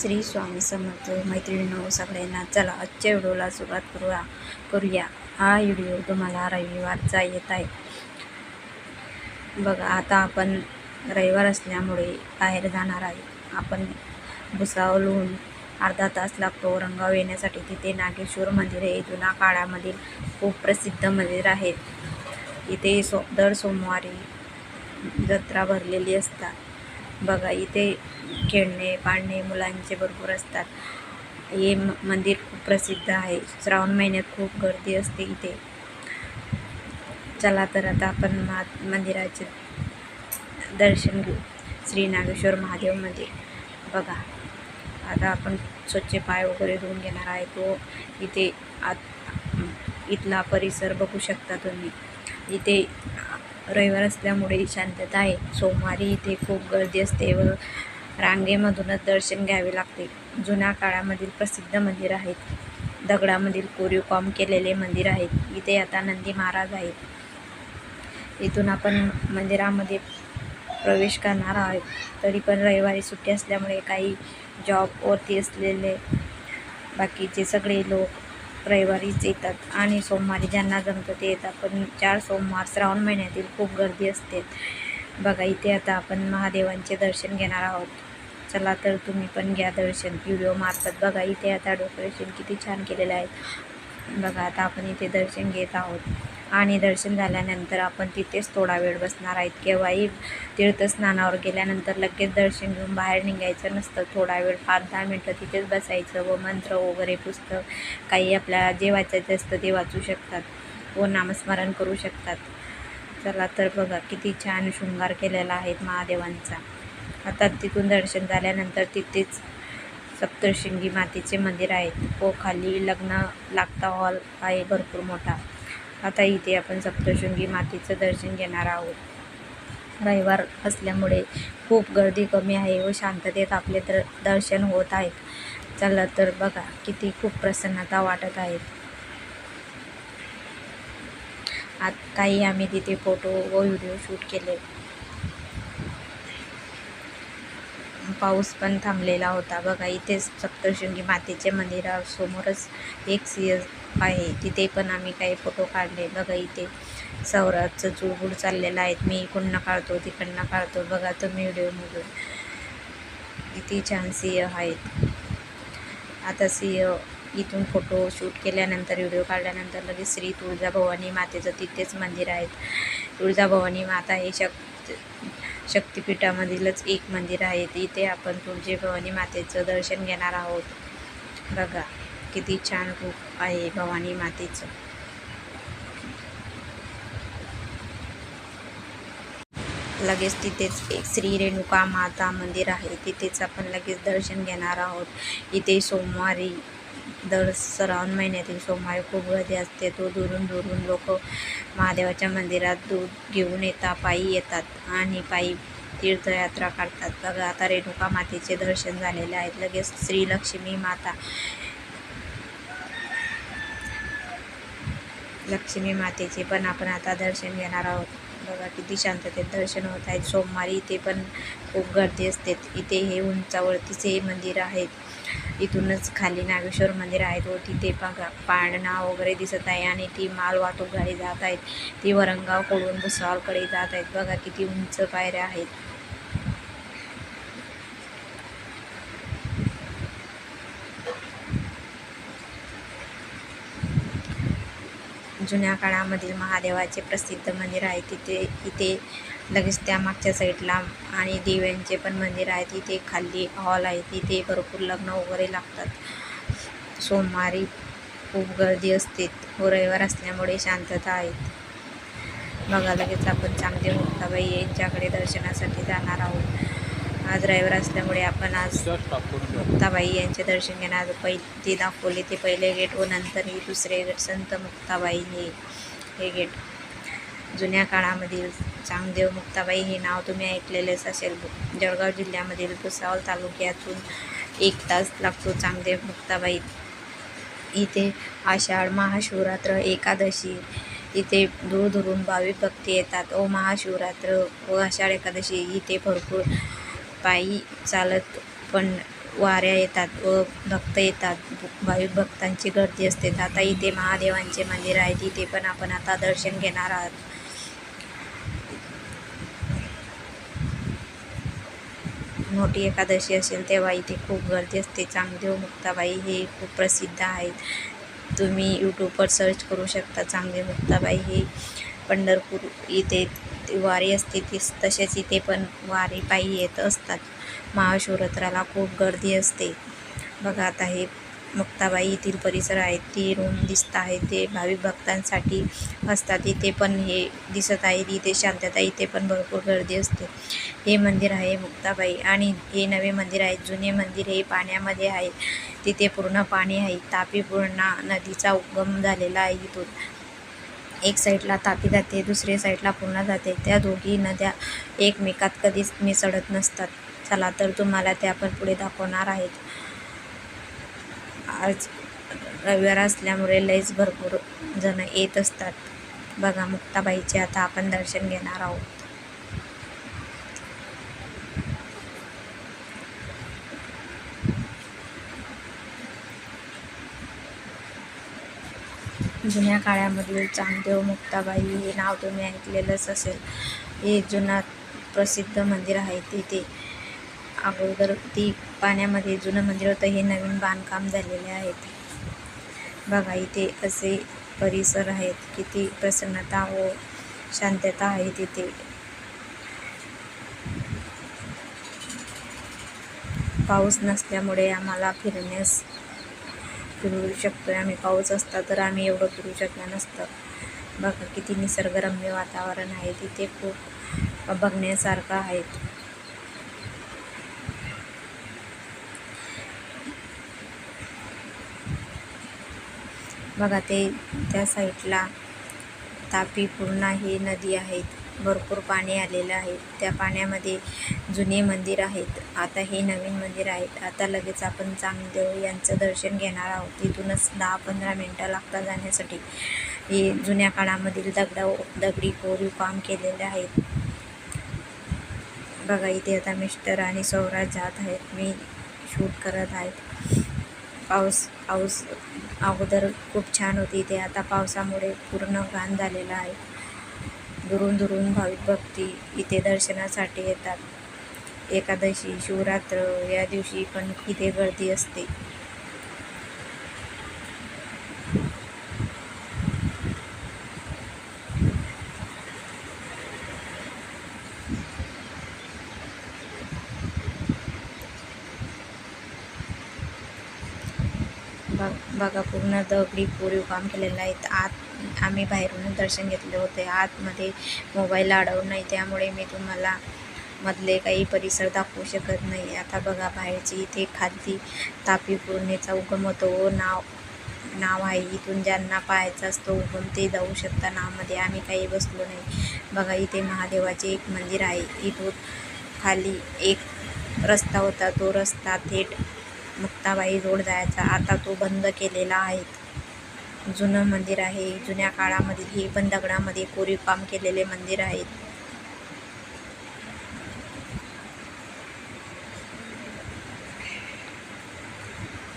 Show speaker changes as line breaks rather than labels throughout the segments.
श्री स्वामी समर्थ मैत्रिणीनो सगळ्यांना चला आजच्या व्हिडिओला सुरुवात करूया. करूया. हा व्हिडिओ तुम्हाला रविवारचा येत आहे. बघा आता आपण रविवार असल्यामुळे बाहेर जाणार आहे. आपण भुसावळहून अर्धा तास लागतो. रंगाव येण्यासाठी तिथे नागेश्वर मंदिर हे जुना काळामधील खूप प्रसिद्ध मंदिर आहे. इथे सो दर सोमवारी जत्रा भरलेली असतात. बघा इथे खेळणे पाळणे मुलांचे भरपूर असतात. हे म मंदिर खूप प्रसिद्ध आहे. श्रावण महिन्यात खूप गर्दी असते इथे. चला तर आता आपण महा मंदिराचे दर्शन घेऊ. श्री नागेश्वर महादेव मंदिर. बघा आता आपण स्वच्छ पाय वगैरे धुवून घेणार आहे. तो इथे आत इथला परिसर बघू शकता तुम्ही. इथे रविवार असल्यामुळे शांतता आहे. सोमवारी इथे खूप गर्दी असते व रांगेमधूनच दर्शन घ्यावे लागते. जुन्या काळामधील प्रसिद्ध मंदिर आहेत. दगडामधील कोरीव काम केलेले मंदिर आहेत. इथे आता नंदी महाराज आहेत. इथून आपण मंदिरामध्ये प्रवेश करणार आहोत. तरी पण रविवारी सुट्टी असल्यामुळे काही जॉबवरती असलेले बाकीचे सगळे लोक रविवारीच येतात आणि सोमवारी ज्यांना जमतं ते येतात पण चार सोमवार श्रावण महिन्यातील खूप गर्दी असते. बघा इथे आता आपण महादेवांचे दर्शन घेणार आहोत. चला तर तुम्ही पण घ्या दर्शन. व्हिडिओ मार्फत बघा इथे आता डेकोरेशन किती छान केलेलं आहे. बघा आता आपण इथे दर्शन घेत आहोत. आणि दर्शन झाल्यानंतर आपण तिथेच थोडा वेळ बसणार आहेत. केव्हाही तीर्थस्नानावर गेल्यानंतर लगेच दर्शन घेऊन बाहेर निघायचं नसतं. थोडा वेळ पाच दहा मिनटं तिथेच बसायचं व मंत्र वगैरे पुस्तक काही आपल्याला जे वाचायचं असतं ते वाचू शकतात व नामस्मरण करू शकतात. चला तर बघा किती छान शृंगार केलेला आहे महादेवांचा. आता तिथून दर्शन झाल्यानंतर तिथेच सप्तशृंगी मातेचे मंदिर आहेत व खाली लग्न लागता हॉल आहे भरपूर मोठा. आता इथे आपण सप्तशृंगी मातेचं दर्शन घेणार आहोत. रविवार असल्यामुळे खूप गर्दी कमी आहे व शांततेत आपले तर दर्शन होत आहेत. चला तर बघा किती खूप प्रसन्नता वाटत आहेत आत काही आम्ही तिथे फोटो व व्हिडिओ शूट केले. पाऊस पण थांबलेला होता. बघा इथेच सप्तशृंगी मातेच्या मंदिरासमोरच एक सिंह आहे. तिथे पण आम्ही काही फोटो काढले. बघा इथे सौराचं चुळबुळ चाललेलं आहे. मी इकडनं काढतो तिकडनं काढतो. बघा तुम्ही व्हिडिओमधून किती छान सिंह आहेत. आता सिंह इथून फोटो शूट केल्यानंतर व्हिडिओ काढल्यानंतर लगेच श्री तुळजाभवानी मातेचं तिथेच मंदिर आहेत तुळजाभवानी माता हे शक् शक्तिपीठामधीलच एक मंदिर आहे. इथे आपण तुळजाभवानी मातेचं दर्शन घेणार आहोत. बघा. किती छान रूप आहे भवानी मातेचं. लगेच तिथेच एक श्री रेणुका माता मंदिर आहे. तिथेच आपण लगेच दर्शन घेणार आहोत. इथे सोमवारी दर श्रावण महिन्यातील सोमवारी खूप गर्दी असते. तो दुरून दुरून लोक महादेवाच्या मंदिरात दूध घेऊन येतात पायी येतात आणि पायी तीर्थयात्रा काढतात. बघा आता रेणुका मातेचे दर्शन झालेले आहेत लगेच श्री लक्ष्मी माता लक्ष्मी मातेचे पण आपण आता दर्शन घेणार आहोत. बघा किती शांततेत दर्शन होत आहेत. सोमवारी इथे पण खूप गर्दी असते. इथे हे उंचावरतीच हे मंदिर आहेत इथूनच खाली नागेश्वर मंदिर आहेत व तिथे बघा पाळणा वगैरे दिसत आहे आणि ती माल वाहतूक गाडी जात आहेत. ती वरंगावकडून भुसावळकडे जात आहेत. बघा किती उंच पायऱ्या आहेत. जुन्या काळामधील महादेवाचे प्रसिद्ध मंदिर आहे तिथे इथे लगेच त्या मागच्या साईडला आणि देव्यांचे पण मंदिर आहे. तिथे खाली हॉल आहे. तिथे भरपूर लग्न वगैरे लागतात. सोमवारी खूप गर्दी असते व रविवार असल्यामुळे शांतता आहेत बघा लगेच आपण चांगदेव मुक्ताबाई यांच्याकडे दर्शनासाठी जाणार आहोत. आज रविवार असल्यामुळे आपण आज मुक्ताबाई यांचे दर्शन घेणार. पै ते दाखवले ते पहिले गेट व नंतर ही दुसरे गेट संत मुक्ताबाई हे हे गेट जुन्या काळामधील चांगदेव मुक्ताबाई हे नाव तुम्ही ऐकलेलेच असेल. जळगाव जिल्ह्यामधील भुसावळ तालुक्यातून एक तास लागतो चांगदेव मुक्ताबाई. इथे आषाढ महाशिवरात्र एकादशी. इथे दूरदूरून भाविक भक्ती येतात. व महाशिवरात्र व आषाढ एकादशी. इथे भरपूर पायी चालत पण वाऱ्या येतात व भक्त येतात. भाविक भक्तांची गर्दी असते. आता इथे महादेवांचे मंदिर आहे. तिथे पण आपण आता दर्शन घेणार आहात. मोठी एकादशी असेल तेव्हा इथे खूप गर्दी असते. चांगदेव मुक्ताबाई हे खूप प्रसिद्ध आहेत. तुम्ही यूट्यूबवर सर्च करू शकता चांगदेव मुक्ताबाई हे पंढरपूर इथे वारी असते ती तसेच इथे पण वारी पायी येत असतात. महाशिवरात्राला खूप गर्दी असते. बघा आता हे मुक्ताबाई येथील परिसर आहेत ती रूम दिसत आहे ते भाविक भक्तांसाठी असतात. इथे पण हे दिसत आहे इथे शांतता इथे पण भरपूर गर्दी असते. हे मंदिर आहे मुक्ताबाई आणि हे नवे मंदिर आहे जुने मंदिर हे पाण्यामध्ये आहे. तिथे पूर्ण पाणी आहे तापी पूर्णा नदीचा उगम झालेला आहे इथून. एक साईडला तापी जाते दुसऱ्या साईडला पूर्णा जाते. त्या दोघी नद्या एकमेकात कधीच मिसळत नसतात. चला तर तुम्हाला ते आपण पुढे दाखवणार आहेत. आज रविवार असल्यामुळे लईच भरपूर जण येत असतात. बघा मुक्ताबाईचे आता आपण दर्शन घेणार आहोत. जुन्या काळामधील चांगदेव मुक्ताबाई हे नाव तुम्ही ऐकलेलंच असेल. हे जुना प्रसिद्ध मंदिर आहे तिथे. अगोदर ती पाण्यामध्ये जुनं मंदिर होतं हे नवीन बांधकाम झालेले आहेत बघा इथे असे परिसर आहेत किती प्रसन्नता व शांतता आहे तिथे. पाऊस नसल्यामुळे आम्हाला फिरण्यास फिरू शकतो आम्ही पाऊस असता तर आम्ही एवढं फिरू शकलं नसतं. बघा किती निसर्गरम्य वातावरण आहे. तिथे खूप बघण्यासारखं आहेत बघा ते त्या साईडला तापी पूर्णा ही नदी आहेत भरपूर पाणी आलेलं आहे. त्या पाण्यामध्ये जुने मंदिर आहेत. आता हे नवीन मंदिर आहेत. आता लगेच आपण चांगदेव यांचं दर्शन घेणार आहोत. तिथूनच दहा पंधरा मिनटं लागतात जाण्यासाठी. हे जुन्या काळामधील दगडा दगडी कोरीव काम केलेले आहेत. बघा इथे आता मिस्टर आणि सौराज जात आहेत. मी शूट करत आहेत. पाऊस पाऊस अगोदर खूप छान होती. इथे आता पावसामुळे पूर्ण घाण झालेलं आहे. दुरून दुरून भाविक भक्ती इथे दर्शनासाठी येतात. एकादशी शिवरात्र या दिवशी पण इथे गर्दी असते. बघा पूर्ण दगडी कोरीव काम केलेलं आहे. आत आम्ही बाहेरून दर्शन घेतले होते. आतमध्ये मोबाईल अडवून नाही त्यामुळे मी तुम्हाला मधले काही परिसर दाखवू शकत नाही. आता बघा बाहेरची इथे खालती तापी पूर्णेचा उगम होतो. नाव नाव आहे इथून. ज्यांना पाहायचा असतो उगम ते जाऊ शकता नावमध्ये आम्ही काही बसलो नाही. बघा इथे महादेवाचे एक मंदिर आहे. इथून खाली एक रस्ता होता. तो रस्ता थेट मुक्ताबाई रोड जायचा. आता तो बंद केलेला आहे. जुनं मंदिर आहे जुन्या काळामध्ये हे पण दगडामध्ये कोरीव काम केलेले मंदिर आहेत.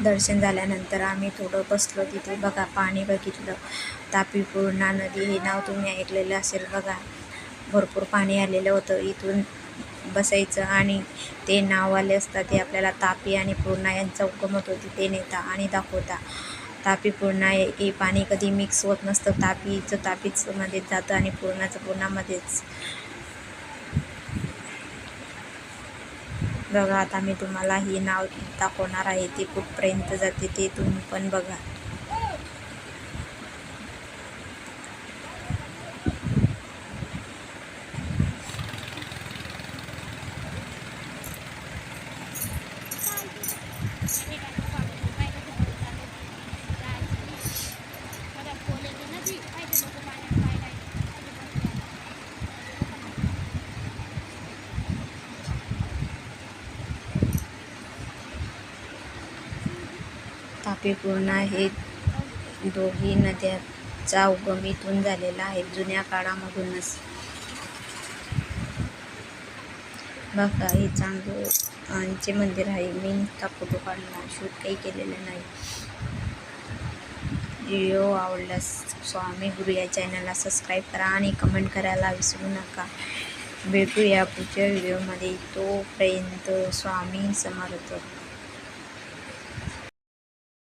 दर्शन झाल्यानंतर आम्ही थोडं बसलो तिथे. बघा पाणी बघितलं. तापी पूर्णा नदी हे नाव तुम्ही ऐकलेलं असेल बघा. भरपूर पाणी आलेलं होतं इथून बसायचं आणि ते नाववाले असतात ते आपल्याला तापी आणि पूर्णा यांचा उगम होतो तिथे नेता आणि दाखवता. तापी पूर्णा हे पाणी कधी मिक्स होत नसतं तापीचं तापीचमध्ये जातं आणि पूर्णाचं पूर्णामध्येच. बघा आता मी तुम्हाला ही नाव दाखवणार आहे ते कुठपर्यंत जाते ते तुम्ही पण बघा. तापी पूर्णा हे दोघी नद्याचा उगम इथून झालेला आहे जुन्या काळामधूनच. बघा हे चांगलं मंदिर आहे. मी नुसता फोटो काढला शूट काही केलेलं नाही. व्हिडिओ आवडल्यास स्वामी गुरु या चॅनलला सबस्क्राईब करा आणि कमेंट करायला विसरू नका. भेटूया पुढच्या व्हिडिओमध्ये. तोपर्यंत स्वामी समर्थ.